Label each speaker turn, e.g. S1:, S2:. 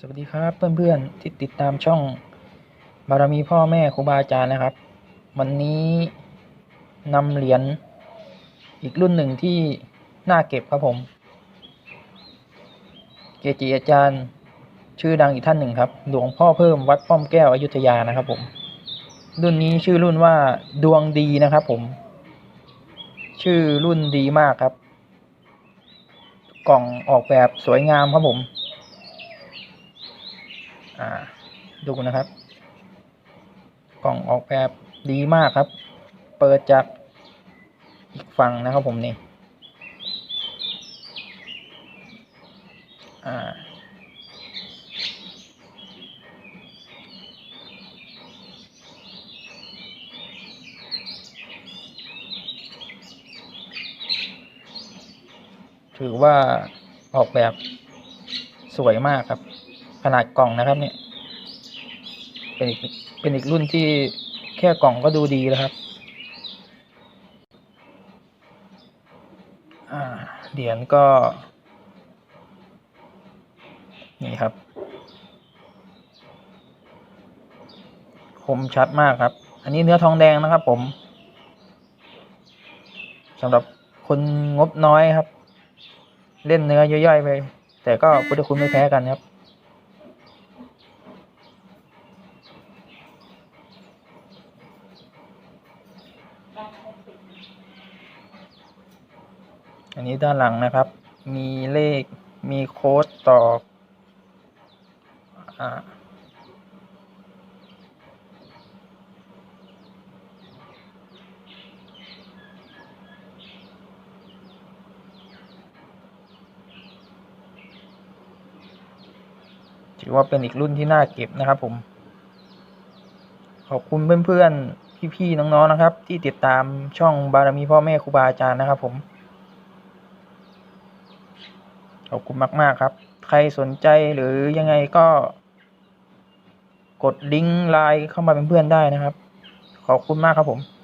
S1: สวัสดีครับเพื่อนๆที่ติดตามช่องบารมีพ่อแม่ครูบาอาจารย์นะครับ วันนี้นำเหรียญอีกรุ่นหนึ่งที่น่าเก็บครับผม เกจิอาจารย์ชื่อดังอีกท่านหนึ่งครับ หลวงพ่อเพิ่มวัดป้อมแก้วอยุธยานะครับผม รุ่นนี้ชื่อรุ่นว่าดวงดีนะครับผม ชื่อรุ่นดีมากครับ กล่องออกแบบสวยงามครับผม ดูนะครับ กล่องออกแบบดีมากครับ เปิดจากอีกฝั่งนะครับผมนี่ถือว่าออกแบบสวยมากครับ นาดกล่องนะครับ เนี่ย เป็นอีกเป็นอีกรุ่นที่แค่กล่องก็ดูดีแล้วครับ อ่าเหรียญก็ นี่ครับ คมชัดมากครับ อันนี้เนื้อทองแดงนะครับผมสำหรับคนงบน้อยครับ เล่นเนื้อย่อยๆไป แต่ก็พุทธคุณไม่แพ้กันครับ อันนี้ด้านหลังนะครับ มีเลขมีโค้ดต่ออถือว่าเป็นอีกรุ่นที่น่าเก็บนะครับผม ขอบคุณเพื่อนๆ พี่ๆน้องๆนะครับ ที่ติดตามช่องบารมีพ่อแม่ครูบาอาจารย์นะครับ ผมขอบคุณมาก ๆ ครับ ใครสนใจหรือยังไงก็ กดลิงก์ไลน์เข้ามาเป็นเพื่อนได้นะครับ ขอบคุณมากครับผม